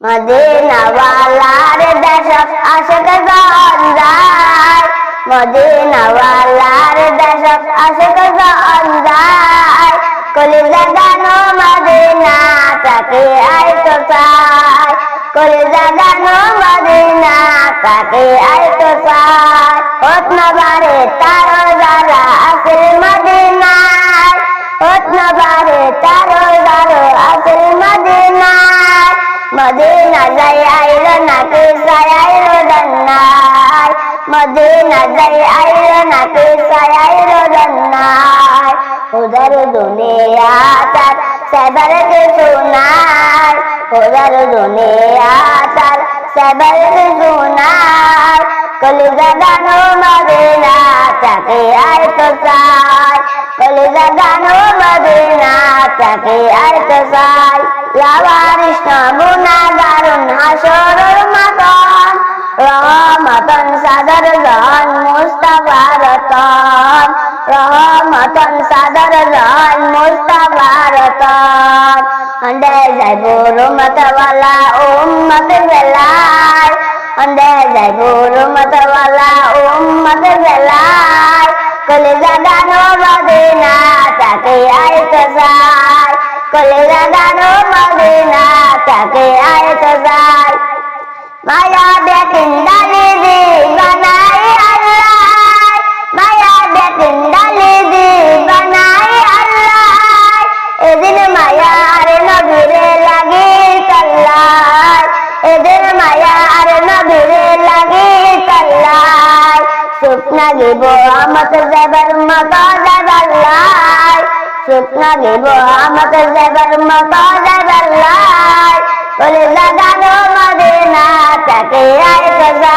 মদিনাওয়ালার দেশ আশক জন যায় মদিনাওয়ালার দেশ আশক জন যায় কলিজা গানো মদিনা তাকে আয় তো চাই। কলিজা গানো মদিনা তাকে আয় তো চায় মদিনা যাই আইলো নাকি সাই আইলো দন্নাই মদিনা যাই আইলো নাকি সাই আইলো দন্নাই উধর দুনিয়া তার সেবার কে সুনাই উধর দুনিয়া তার সেবার কে সুনাই কলিজা গানো মদিনা তাকে আয় তো চাই কলিজা গানো মদিনা তাকে আয় তো চাই লাবারিশ নমুনা দারুণ হাসরর মাতন রহমতন সাদর জন মুস্তাবারতন রহমতন সাদর জন মুস্তাবারতন অন্দে যাইব রুমতওয়ালা উম্মত বেলায় অন্দে যাইব রুমতওয়ালা উম্মত বেলায় কলিজা গানো মদিনা তাকে আইতে যায় কলিজা গানো মদিনা তাকে আইতে যায় মায়া বেটিন ডালি দি বানাই আল্লাহ মায়া বেটিন ডালি দি বানাই আল্লাহ এদিন মায়া আরে নবীরে লাগি তাল্লাই এদিন মায়া আরে নবীরে লাগি তাল্লাই শুকনা গিব আমত জবর মতো জবল্লাই স্বপ্ন নেব আমাকে যাবার মতো যাবার লাই বলে জাগানো মদিনা তাকে আইতে যা